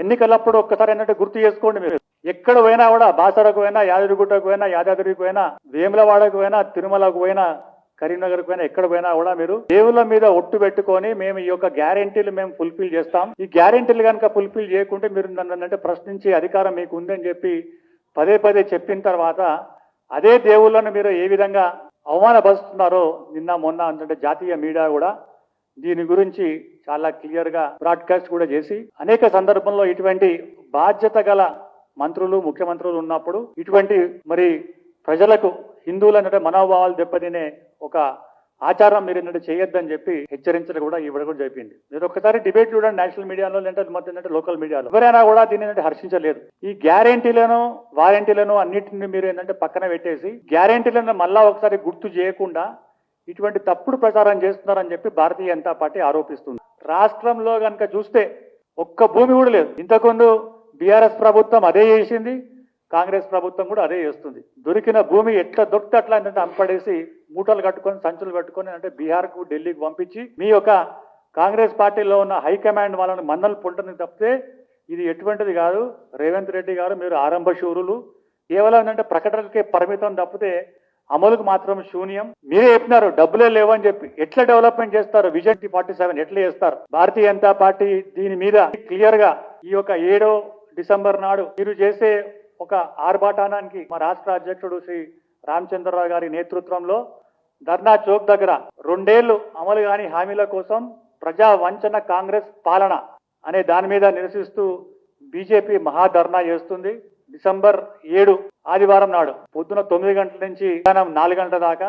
ఎన్నికలప్పుడు ఒక్కసారి ఏంటంటే గుర్తు చేసుకోండి మీరు. ఎక్కడ పోయినా కూడా బాసరకు పోయినా యాదగిరిగుట్టకు పోయినా యాదాద్రికి పోయినా వేములవాడకు పోయినా తిరుమలకు పోయినా కరీంనగర్ పోయినా ఎక్కడ పోయినా కూడా మీరు దేవుళ్ళ మీద ఒట్టు పెట్టుకొని మేము ఈ యొక్క గ్యారెంటీలు మేము ఫుల్ఫిల్ చేస్తాం. ఈ గ్యారెంటీలు కనుక ఫుల్ఫిల్ చేయకుంటే మీరు నన్ను అంటే ప్రశ్నించే అధికారం మీకు ఉందని చెప్పి పదే పదే చెప్పిన తర్వాత అదే దేవుళ్ళను మీరు ఏ విధంగా అవమానపరుస్తున్నారో నిన్న మొన్న అంటే జాతీయ మీడియా కూడా దీని గురించి చాలా క్లియర్గా బ్రాడ్కాస్ట్ కూడా చేసి అనేక సందర్భంలో ఇటువంటి బాధ్యత గల మంత్రులు ముఖ్యమంత్రులు ఉన్నప్పుడు ఇటువంటి మరి ప్రజలకు హిందువులు అంటే మనోభావాలు దెబ్బతినే ఒక ఆచారం మీరు ఏంటంటే చేయొద్దని చెప్పి హెచ్చరించడం కూడా ఇవ్వడం కూడా చెప్పింది మీరు ఒకసారి డిబేట్ చూడండి నేషనల్ మీడియాలో లేదంటే మొత్తం ఏంటంటే లోకల్ మీడియాలో ఎవరైనా కూడా దీన్ని ఏంటంటే హర్షించలేదు. ఈ గ్యారంటీలను వారంటీలను అన్నిటిని మీరు ఏంటంటే పక్కన పెట్టేసి గ్యారెంటీలను మళ్ళా ఒకసారి గుర్తు చేయకుండా ఇటువంటి తప్పుడు ప్రచారం చేస్తున్నారని చెప్పి భారతీయ జనతా పార్టీ ఆరోపిస్తుంది. రాష్ట్రంలో కనుక చూస్తే ఒక్క భూమి కూడా లేదు. ఇంతకుముందు బీఆర్ఎస్ ప్రభుత్వం అదే చేసింది కాంగ్రెస్ ప్రభుత్వం కూడా అదే చేస్తుంది. దొరికిన భూమి ఎట్లా దొరికితే అట్లా ఏంటంటే అంపడేసి మూటలు కట్టుకొని సంచులు కట్టుకొని అంటే బీహార్కు ఢిల్లీకి పంపించి మీ యొక్క కాంగ్రెస్ పార్టీలో ఉన్న హైకమాండ్ వాళ్ళని మందలు పుంటని తప్పితే ఇది ఎటువంటిది కాదు. రేవంత్ రెడ్డి గారు మీరు ఆరంభ శూరులు. కేవలం ఏంటంటే ప్రకటనలకే పరిమితం తప్పితే అమలుకు మాత్రం శూన్యం. మీరే చెప్పినారు డబ్బులే లేవని చెప్పి. ఎట్లా డెవలప్మెంట్ చేస్తారు? విజన్ ఫార్టీ సెవెన్ ఎట్లా చేస్తారు? భారతీయ జనతా పార్టీ దీని మీద క్లియర్గా ఈ యొక్క ఏడో డిసెంబర్ నాడు మీరు చేసే ఒక ఆర్భాటానానికి మా రాష్ట్ర అధ్యక్షుడు శ్రీ రామచంద్రరావు గారి నేతృత్వంలో ధర్నా చౌక్ దగ్గర రెండేళ్ళు అమలు కాని హామీల కోసం ప్రజా వంచన కాంగ్రెస్ పాలన అనే దాని మీద నిరసిస్తూ బీజేపీ మహాధర్నా చేస్తుంది. డిసెంబర్ ఏడు ఆదివారం నాడు పొద్దున తొమ్మిది గంటల నుంచి మధ్యాహ్నం నాలుగు గంటల దాకా